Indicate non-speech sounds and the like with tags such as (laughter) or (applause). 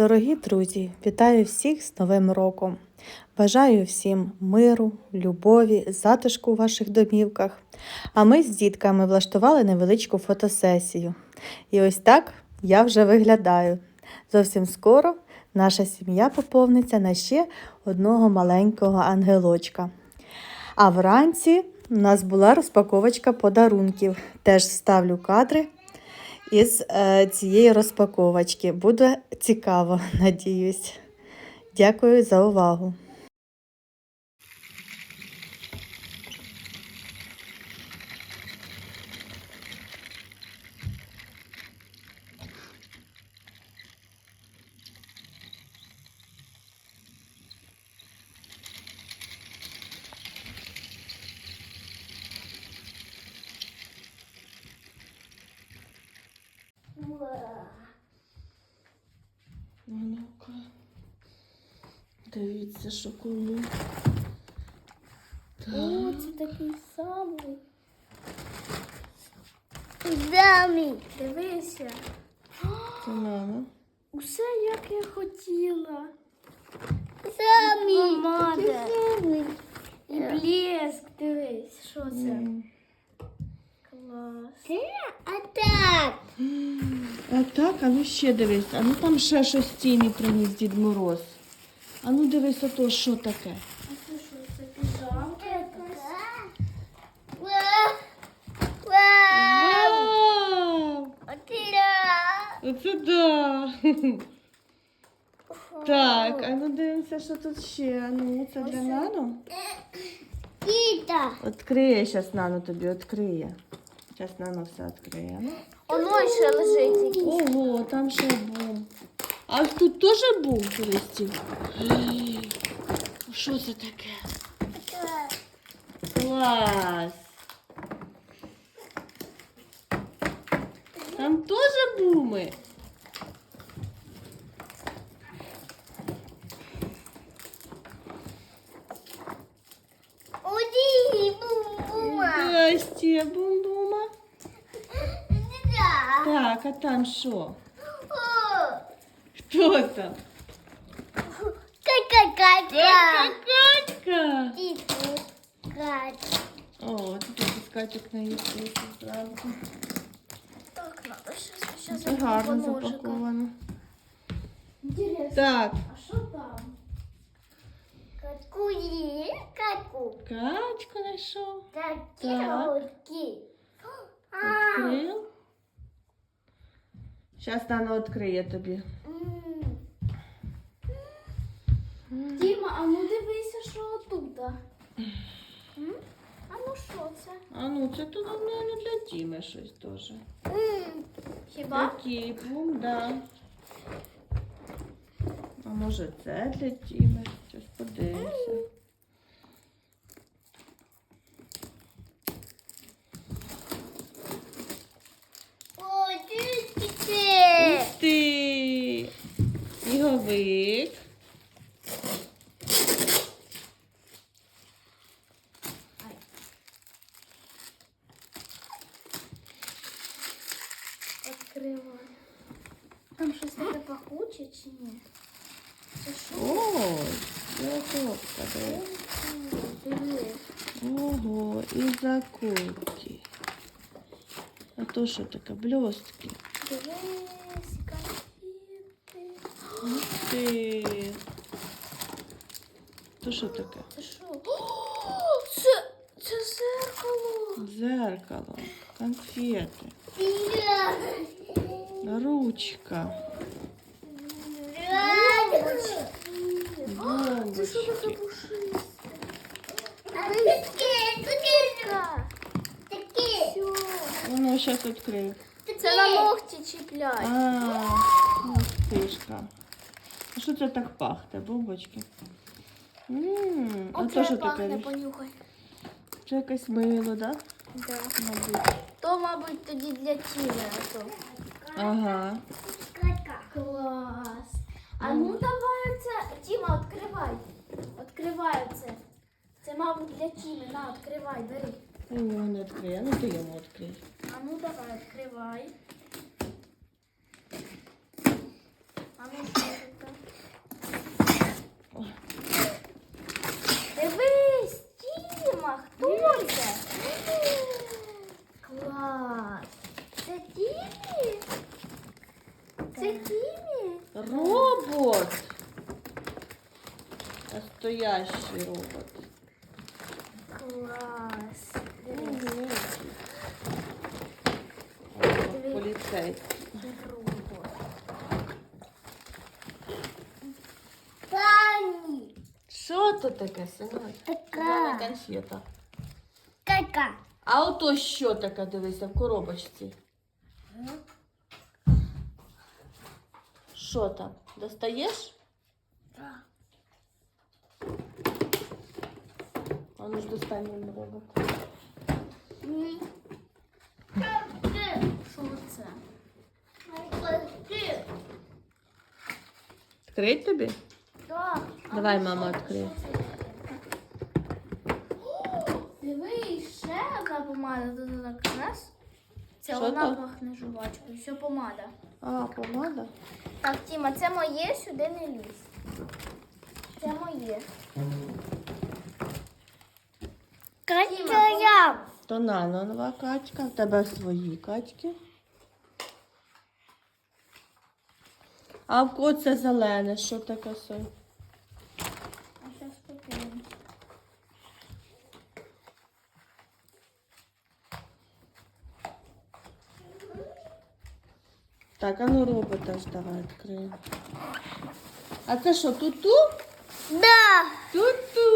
Дорогі друзі, вітаю всіх з Новим роком. Бажаю всім миру, любові, затишку у ваших домівках. А ми з дітками влаштували невеличку фотосесію. І ось так я вже виглядаю. Зовсім скоро наша сім'я поповниться на ще одного маленького ангелочка. А вранці у нас була розпаковочка подарунків. Теж ставлю кадри із е, цієї розпаковочки. Буде цікаво, (laughs) надіюсь. Дякую за увагу. Дивіться, що кому. О, це такий самий. Замі. Дивися. Це мама. Усе як я хотіла. Самі. Помада. І блеск, дивись, що це? Клас. А так. А (gasps) так, а ну ще дивись, а ну там ще щось тіні приніс Дід Мороз. А ну дивись, ото що таке. А це що, це піжамка? Вау! Оце да. Так, а ну дивимося, що тут ще. А Ну, це для Нану. Кіта. Откриє зараз Нану тобі, відкриє. Зараз Нану все відкриє. Оно ще лежить якийсь. Ого, там ще був. А тут теж був туристів? Що це таке? Клас! Там теж буми. Уди, бум-бума. Здрасте, бум-бума. Так, а там що? Хто там? Кака-кака. Катька! І тут кать. О, тут якийсь катьок наїсти зранку. Так, надо щось ще Це гарно запаковано. Інтересно, Так, а що там? Катку є, катку. Катьку знайшов. Такі Так. ролики. Відкрив. Зараз Нана відкриє тобі. Діма, а ну дивися, що тут. А ну що це? А ну, це тут, мабуть, для Діми щось теж. Хіба? Такий бум, да. А може це для Діми? Відкривай. Там щось таке пахуче чи ні? Це що? О, це коробка, диви. Дивись. Ого, і заколки. А то що таке? Блістки. Дивись, конфети. Ух ти. То що таке? Це що? О, це, це зеркало. Дзеркало, конфети, ручка, Це що таке бомбочки. пушисте? Таке, таке. Таке. Воно зараз відкрию. Це на ногті чіплять. А, ось пишка. А що це так пахне, бомбочки? Ммм, а то що пахне, таке? понюхай. Це якесь мило, да? Да. Мабуть. То, мабуть, тоді для тіла. а то. Ага. Клас. А ну давай це. Тіма, відкривай. Відкривай це. Це, мабуть, для Тіми. На, відкривай, бери. Його не відкрию, ну ти йому відкрий. А ну давай, відкривай. А ну що? Це Настоящий робот. Клас. Поліцейський. Робот. Пані. Що це таке, синок? Така. конфета. Така. А ото що таке, дивися, в коробочці? Що там? Достаєш? А ну ж достань мені робот. Що це? Відкрить тобі? Так. Давай, мама, відкриє. Диви, ще одна помада тут так раз. Це Що вона то? пахне жувачкою, все помада. А, помада? Так, Тіма, це моє, сюди не лізь. Це моє. Катя. То нанова качка, в тебе свої качки. А в кого це зелене, що таке сонь? А зараз попробуємо. Так, а ну робота ж давай відкриємо. А це що, туту? Да. Туту!